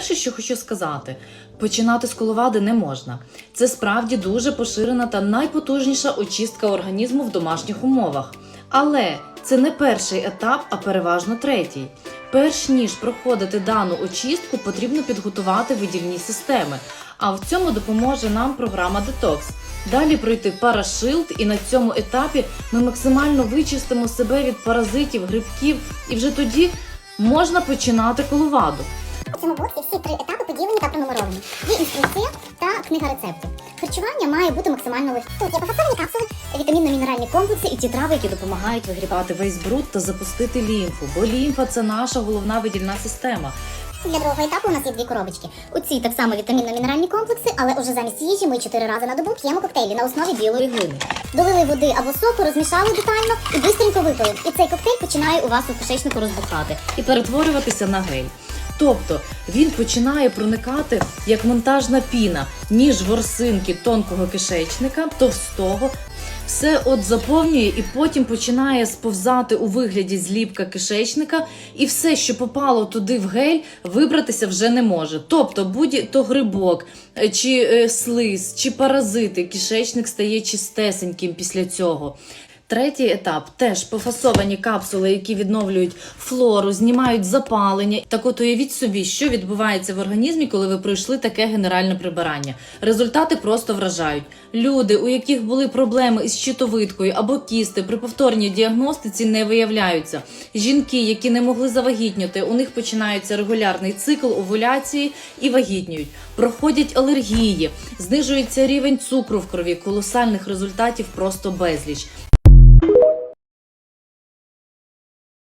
Перше, що хочу сказати, починати з коловади не можна. Це справді дуже поширена та найпотужніша очистка організму в домашніх умовах. Але це не перший етап, а переважно третій. Перш ніж проходити дану очистку, потрібно підготувати видільні системи. А в цьому допоможе нам програма Detox. Далі пройти парашилд, і на цьому етапі ми максимально вичистимо себе від паразитів, грибків, і вже тоді можна починати коловаду. Цьому блоці всі три етапи поділені та пронумеровані. Є інструкція та книга рецептів. Харчування має бути максимально легким. Тут є пофасовані капсули, Вітамінно-мінеральні комплекси і ті трави, які допомагають вигрібати весь бруд та запустити лімфу. Бо лімфа це наша головна видільна система. Для другого етапу у нас є дві коробочки. У цій так само вітамінно-мінеральні комплекси, але уже замість їжі ми чотири рази на добу п'ємо коктейлі на основі білої глини. Долили води або соку, розмішали детально і бистренько випили. І цей коктейль починає у вас у кишечнику розбухати. і перетворюватися на гель. Тобто він починає проникати як монтажна піна між ворсинки тонкого кишечника, товстого. Все от заповнює і потім починає сповзати у вигляді зліпка кишечника, і все, що попало туди в гель, вибратися вже не може. Тобто, будь-то грибок, е, чи е, слиз, чи паразити, кишечник стає чистесеньким після цього. Третій етап теж пофасовані капсули, які відновлюють флору, знімають запалення. Так от уявіть собі, що відбувається в організмі, коли ви пройшли таке генеральне прибирання. Результати просто вражають. Люди, у яких були проблеми із щитовидкою або кісти, при повторній діагностиці не виявляються. Жінки, які не могли завагітніти, у них починається регулярний цикл овуляції і вагітнюють. Проходять алергії, знижується рівень цукру в крові, колосальних результатів просто безліч.